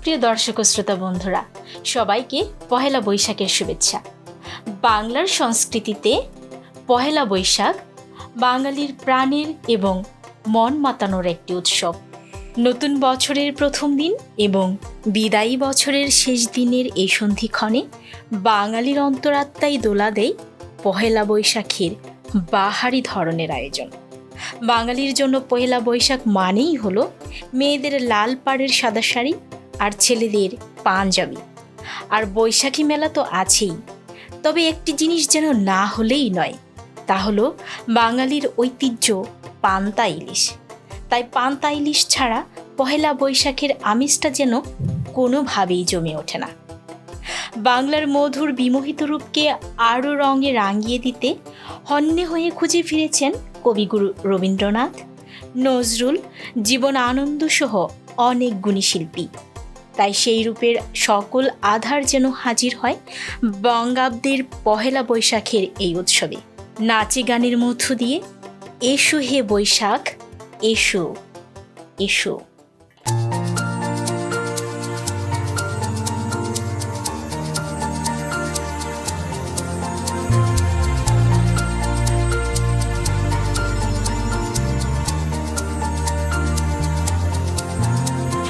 সুপ্রিয় দর্শক শ্রোতা বন্ধুরা, সবাইকে পহেলা বৈশাখের শুভেচ্ছা। বাংলার সংস্কৃতিতে পহেলা বৈশাখ বাঙালির প্রাণের এবং মন মাতানোর একটি উৎসব। নতুন বছরের প্রথম দিন এবং বিদায়ী বছরের শেষ দিনের এই সন্ধিক্ষণে বাঙালির অন্তরাত্মাই দোলা দেয় পহেলা বৈশাখের বাহারি ধরনের আয়োজন। বাঙালির জন্য পহেলা বৈশাখ মানেই হলো মেয়েদের লাল পাড়ের সাদা শাড়ি আর ছেলেদের পাঞ্জাবি। আর বৈশাখী মেলা তো আছেই। তবে একটি জিনিস যেন না হলেই নয়, তা হলো বাঙালির ঐতিহ্য পান্তা ইলিশ। তাই পান্তা ইলিশ ছাড়া পহেলা বৈশাখের আমিষটা যেন কোনোভাবেই জমে ওঠে না। বাংলার মধুর বিমোহিত রূপকে আরও রঙে রাঙিয়ে দিতে হন্যে হয়ে খুঁজে ফিরেছেন কবিগুরু রবীন্দ্রনাথ। নজরুল জীবন আনন্দ সহ অনেক গুণী শিল্পী। তাই সেই রূপের সকল আধার যেন হাজির হয় বঙ্গাব্দের পহেলা বৈশাখের এই উৎসবে। নাচে গানের মধ্য দিয়ে এসো হে বৈশাখ, এসো এসো।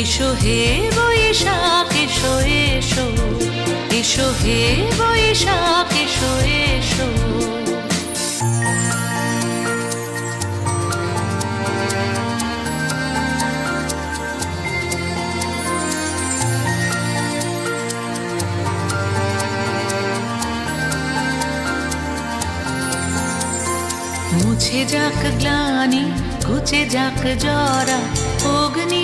এসো হে বৈশাখ, এসো এসো। এসো হে বৈশাখ, এসো এসো। মুছে যাক গ্লানি, ঘুচে যাক জরা, অগ্নি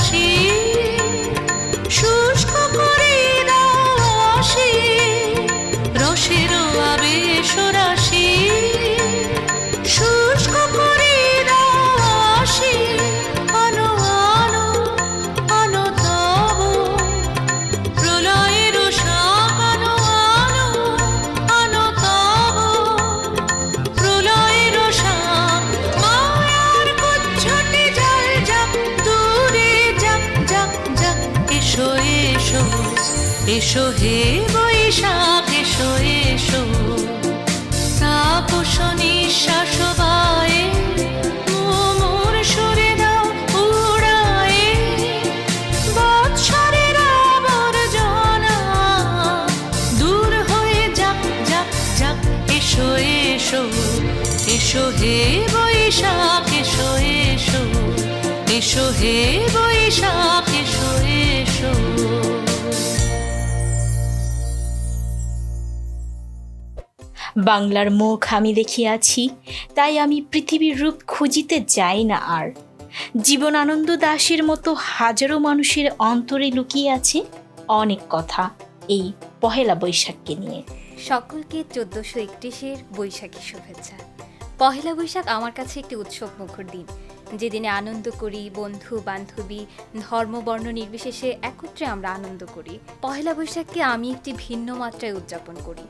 এসো হে বৈশাখ, এসো এসো। দূর হয়ে যাক যাক যাক এসো হে বৈশাখ, এসো এসো। এসো হে বৈশাখ বাংলার মুখ আমি দেখিয়াছি, তাই আমি পৃথিবীর রূপ খুঁজিতে যাই না আর। জীবন আনন্দ দাসের মতো হাজারো মানুষের অন্তরে লুকিয়ে আছে অনেক কথা এই পহেলা বৈশাখকে নিয়ে। সকলকে চোদ্দোশো একত্রিশের বৈশাখী শুভেচ্ছা। পহেলা বৈশাখ আমার কাছে একটি উৎসব মুখর দিন। যেদিনে আনন্দ করি, বন্ধু, বান্ধবী, ধর্ম, বর্ণ নির্বিশেষে একত্রে আমরা আনন্দ করি। পহেলা বৈশাখকে আমি একটি ভিন্ন মাত্রায় উদযাপন করি।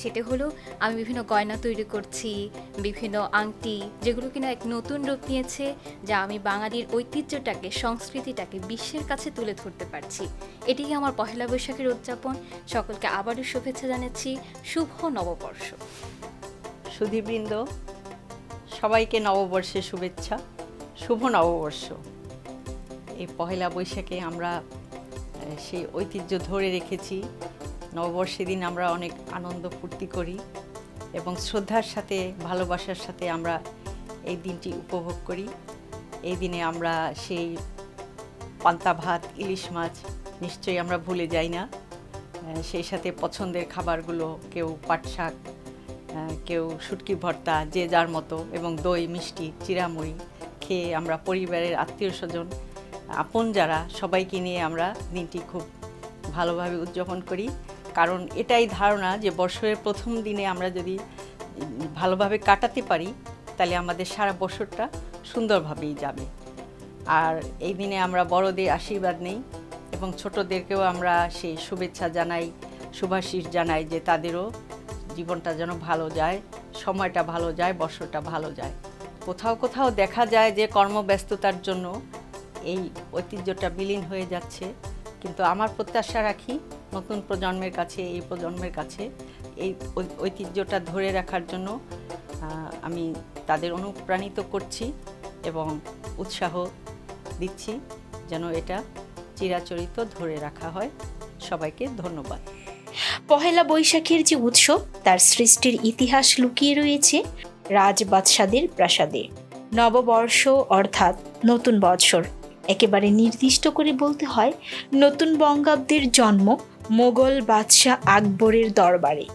সেটা হলো আমি বিভিন্ন গয়না তৈরি করছি, বিভিন্ন আংটি যেগুলো কিনা এক নতুন রূপ নিয়েছে যা আমি বাঙালির ঐতিহ্যটাকে, সংস্কৃতিটাকে বিশ্বের কাছে তুলে ধরতে পারছি। এটিই আমার পহেলা বৈশাখের উদযাপন। সকলকে আবারও শুভেচ্ছা জানাচ্ছি। শুভ নববর্ষ। সুধীবৃন্দ, সবাইকে নববর্ষের শুভেচ্ছা। শুভ নববর্ষ। এই পহেলা বৈশাখে আমরা সেই ঐতিহ্য ধরে রেখেছি। নববর্ষের দিন আমরা অনেক আনন্দ ফুর্তি করি এবং শ্রদ্ধার সাথে, ভালোবাসার সাথে আমরা এই দিনটি উপভোগ করি। এই দিনে আমরা সেই পান্তা ভাত, ইলিশ মাছ নিশ্চয়ই আমরা ভুলে যাই না। সেই সাথে পছন্দের খাবারগুলো কেউ পাট শাক কেউ শুটকি ভর্তা, যে যার মতো, এবং দই, মিষ্টি, চিরামুড়ি খেয়ে আমরা পরিবারের আত্মীয় স্বজন, আপন যারা, সবাইকে নিয়ে আমরা দিনটি খুব ভালোভাবে উদযাপন করি। কারণ এটাই ধারণা যে বছরের প্রথম দিনে আমরা যদি ভালোভাবে কাটাতে পারি, তাহলে আমাদের সারা বছরটা সুন্দরভাবেই যাবে। আর এই দিনে আমরা বড়দের আশীর্বাদ নেই এবং ছোটদেরকেও আমরা সেই শুভেচ্ছা জানাই, শুভাশিস জানাই যে তাদেরও জীবনটা যেন ভালো যায়, সময়টা ভালো যায় বছরটা ভালো যায়। কোথাও কোথাও দেখা যায় যে কর্মব্যস্ততার জন্য এই ঐতিহ্যটা বিলীন হয়ে যাচ্ছে, কিন্তু আমার প্রত্যাশা রাখি নতুন প্রজন্মের কাছে, এই প্রজন্মের কাছে, এই ঐতিহ্যটা ধরে রাখার জন্য আমি তাদের অনুপ্রাণিত করছি এবং উৎসাহ দিচ্ছি যেন এটা চিরাচরিত ধরে রাখা হয়। সবাইকে ধন্যবাদ। পহেলা বৈশাখের যে উৎসব, তার সৃষ্টির ইতিহাস লুকিয়ে রয়েছে রাজবাদশাদের প্রাসাদে। নববর্ষ অর্থাৎ নতুন বৎসর একেবারে নির্দিষ্ট করে বলতে হয় নতুন বঙ্গাব্দের জন্ম মোগল বাদশাহ আকবরের দরবারে।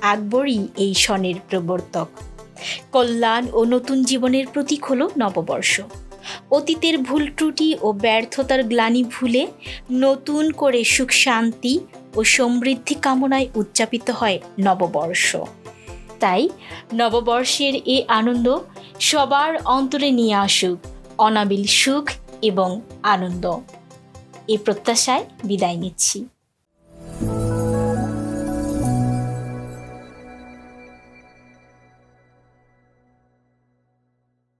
আকবরই এই সনের প্রবর্তক। কল্যাণ ও নতুন জীবনের প্রতীক হল নববর্ষ। অতীতের ভুল ত্রুটি ও ব্যর্থতার গ্লানি ভুলে নতুন করে সুখ শান্তি ও সমৃদ্ধি কামনায় উদযাপিত হয় নববর্ষ। তাই নববর্ষের এই আনন্দ সবার অন্তরে নিয়ে আসুক অনাবিল সুখ এবং আনন্দ। এই প্রত্যাশায় বিদায় নিচ্ছি।